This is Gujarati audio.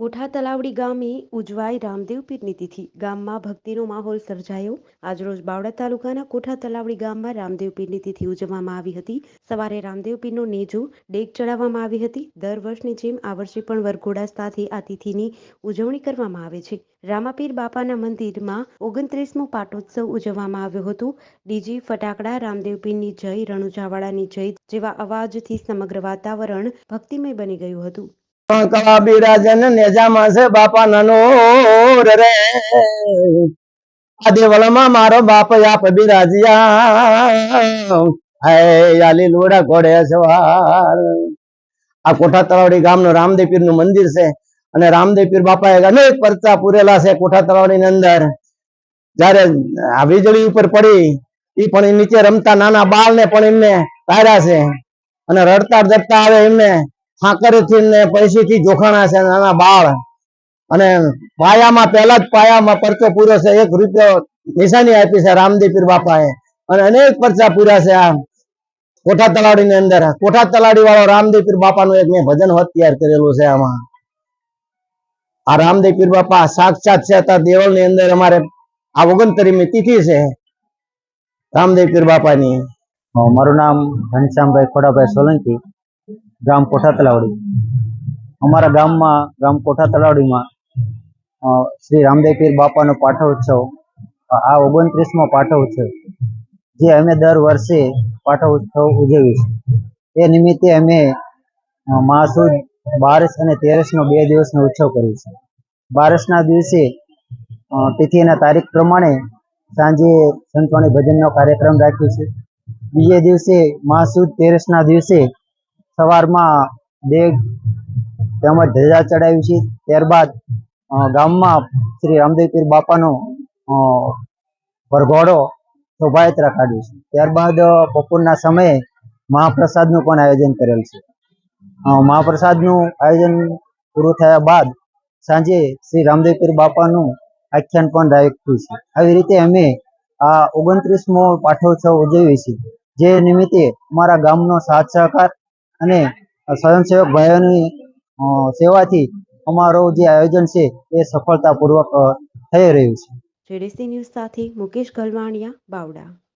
કોઠા તલાવડી ગામે ઉજવાઈ રામદેવ પીરની તિથિ. ગામમાં ભક્તિનો માહોલ સર્જાયો. આજરોજ બાવળા તાલુકાના કોઠા તલાવડી ગામમાં રામદેવ પીરની તિથિ ઉજવવામાં આવી હતી. સવારે રામદેવ પીરનો નેજો ડેક ચડાવવામાં આવી હતી. દર વર્ષની જેમ આ વર્ષે પણ વરઘોડા સાથે આ તિથિની ઉજવણી કરવામાં આવે છે. રામાપીર બાપાના મંદિરમાં ઓગણત્રીસમો પાટોત્સવ ઉજવવામાં આવ્યો હતો. ડીજી ફટાકડા, રામદેવ પીરની જય, રણુજાવાળાની જય જેવા અવાજથી સમગ્ર વાતાવરણ ભક્તિમય બની ગયું હતું. કવા બિરાજન નેજામાં છે, બાપા નાનો રે આ દેવળમાં મારો બાપ આપ બિરાજ્યા. આલી લોડા ઘોડે સવાર. આ કોઠા તળાવડી ગામનું રામદેવનું મંદિર છે અને રામદેવ પીર બાપાએ અનેક પરચા પૂરેલા છે કોઠા તળાવડી ની અંદર. જયારે આ વીજળી ઉપર પડી એ પણ નીચે રમતા નાના બાળ ને પણ એમને તાર્યા છે અને રડતા જડતા આવે એમને. ખાકરથી ને પૈસીથી જોખાણા છે નાના બાળ. અને પાયામાં, પહેલા જ પાયામાં પરચો પૂરો છે, એક રૂપિયો નિશાની આપી છે રામદેવ પીર બાપાએ. અને અનેક પરચા પૂર્યા છે આ કોઠા તલાડી ની અંદર. કોઠા તલાડી વાળો રામદેવ પીર બાપાનું એક મેં ભજન હોત તૈયાર કરેલું છે આમાં. આ રામદેવ પીર બાપા સાક્ષાત છે, અત્યારે દેવળની અંદર અમારે આ ઓગણતરીમી તિથિ છે રામદેવ પીર બાપાની. મારું નામ ઘનશ્યામભાઈ ખોડાભાઈ સોલંકી. ગામ કોઠા તલાવડી અમારા ગામમાં, ગામ કોઠા તલાવડીમાં શ્રી રામદેવ પીર બાપાનો પાઠોત્સવ આ ઓગણત્રીસમો પાઠોત્સવ, જે અમે દર વર્ષે પાઠોત્સવ ઉજવીએ છીએ. એ નિમિત્તે અમે માસુદ બારસ અને તેરસનો બે દિવસનો ઉત્સવ કરીએ છીએ. બારસના દિવસે તિથિના તારીખ પ્રમાણે સાંજે સંતવાણી ભજનનો કાર્યક્રમ રાખ્યો છે બીજે દિવસે, મહાસુદ તેરસના દિવસે સવારમાં દેગ તેમજ ધજા ચડાવી છે. ત્યારબાદ ગામમાં શ્રી રામદેવ પીર બાપાનો પરઘોડો શોભાયાત્રા કાઢ્યું છે. ત્યારબાદ બપોરના સમયે મહાપ્રસાદનું પણ આયોજન કરેલ છે. મહાપ્રસાદનું આયોજન પૂરું થયા બાદ સાંજે શ્રી રામદેવ પીર બાપાનું આખ્યાન પણ રાખ્યું છે. આવી રીતે અમે આ ઓગણત્રીસમો પાઠોત્સવ ઉજવીએ છીએ. જે નિમિત્તે અમારા ગામનો સાથ સહકાર અને સ્વયંસેવક ભાઈઓની સેવાથી અમારું જે આયોજન છે એ સફળતાપૂર્વક થઈ રહ્યું છે. જેડીસી ન્યૂઝ સાથે મુકેશ ગલવાણિયા, બાવડા.